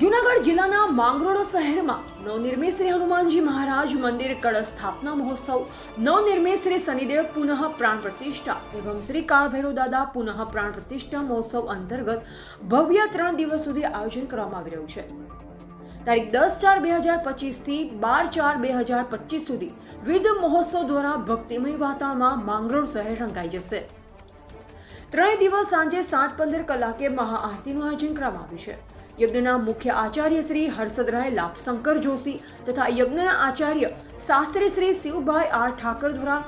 જૂનાગઢ જિલ્લાના માંગરોળ શહેરમાં નવનિર્મિત શ્રી હનુમાનજી મહારાજ મંદિર કળશ સ્થાપના મહોત્સવ નવનિર્મિત શ્રી શનિદેવ પુનઃ પ્રાણ પ્રતિષ્ઠા એવં શ્રી કાળભૈરવ દાદા પુનઃ પ્રાણ પ્રતિષ્ઠા મહોત્સવ અંતર્ગત ભવ્ય ત્રણ દિવસ સુધી આયોજન કરવામાં આવી રહ્યું છે. તારીખ દસ ચાર બે હજાર પચીસથી બાર ચાર બે હજાર પચીસ સુધી વિવિધ મહોત્સવ દ્વારા ભક્તિમય વાતાવરણમાં માંગરોળ શહેર રંગાઈ જશે. ત્રણ દિવસ સાંજે સાત પંદર કલાકે મહાઆરતીનું આયોજન કરવામાં આવ્યું છે. યજ્ઞના મુખ્ય આચાર્ય શ્રી હર્ષદરાય લાભશંકર જોશી તથા યજ્ઞના આચાર્ય શાસ્ત્રી શ્રી શિવભાઈ આર ઠાકર દ્વારા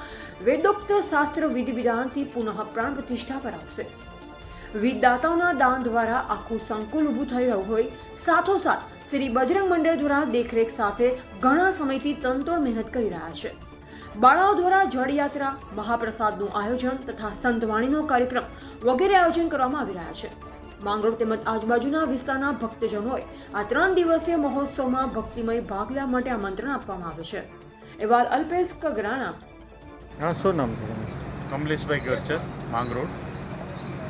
વેદોક્ત શાસ્ત્ર વિધિ વિધાનથી પુનઃ પ્રાણ પ્રતિષ્ઠા કરાવશે. વિવિધ દાન દ્વારા આખું સંકુલ ઊભું થઈ રહ્યું હોય, સાથોસાથ શ્રી બજરંગ મંડળ દ્વારા દેખરેખ સાથે ઘણા સમયથી તંતોડ મહેનત કરી રહ્યા છે. બાળાઓ દ્વારા જળયાત્રા, મહાપ્રસાદનું આયોજન તથા સંતવાણીનો કાર્યક્રમ વગેરે આયોજન કરવામાં આવી રહ્યા છે. માંગરોળ તેમજ આજુબાજુના વિસ્તારના ભક્તજનોએ આ ત્રણ દિવસીય મહોત્સવમાં ભક્તિમય ભાગ લેવા માટે આમંત્રણ આપવામાં આવે છે. એવા અલ્પેશ કગરાણા. હા શું નામ? કમલેશભાઈ ગરચર માંગરોળ.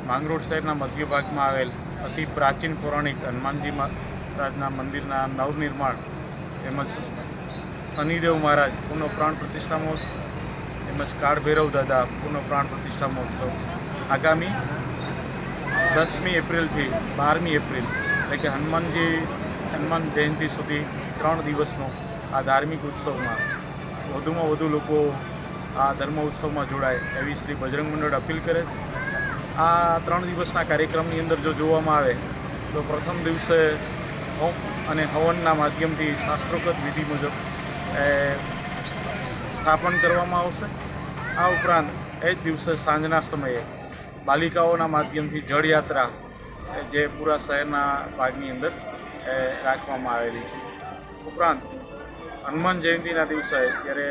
માંગરોળ શહેરના મધ્ય ભાગમાં આવેલ અતિ પ્રાચીન પૌરાણિક હનુમાનજી મહારાજના મંદિરના નવનિર્માણ તેમજ શનિદેવ મહારાજ પુનઃ પ્રાણ પ્રતિષ્ઠા મહોત્સવ તેમજ કાળભૈરવ દાદા પુનઃ પ્રાણ પ્રતિષ્ઠા મહોત્સવ આગામી દસમી એપ્રિલથી બારમી એપ્રિલ, એટલે કે હનુમાનજી, હનુમાન જયંતિ સુધી ત્રણ દિવસનો આ ધાર્મિક ઉત્સવમાં વધુમાં વધુ લોકો આ ધર્મ ઉત્સવમાં જોડાય એવી શ્રી બજરંગ મંડળ અપીલ કરે છે. આ ત્રણ દિવસના કાર્યક્રમની અંદર જો જોવામાં આવે, તો પ્રથમ દિવસે હોમ અને હવનના માધ્યમથી શાસ્ત્રોગત વિધિ મુજબ સ્થાપન કરવામાં આવશે. આ ઉપરાંત એ જ દિવસે સાંજના સમયે બાલિકાઓના માધ્યમથી જળયાત્રા જે પૂરા શહેરના ભાગની અંદર રાખવામાં આવેલી છે. ઉપરાંત હનુમાન જયંતિના દિવસે જ્યારે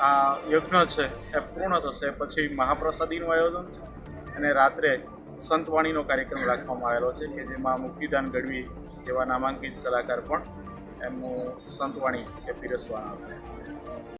આ યજ્ઞ છે એ પૂર્ણ થશે, પછી મહાપ્રસાદીનું આયોજન છે અને રાત્રે સંતવાણીનો કાર્યક્રમ રાખવામાં આવેલો છે કે જેમાં મુક્તિદાન ગઢવી જેવા નામાંકિત કલાકાર પણ એમનું સંતવાણી એ પીરસવાના છે.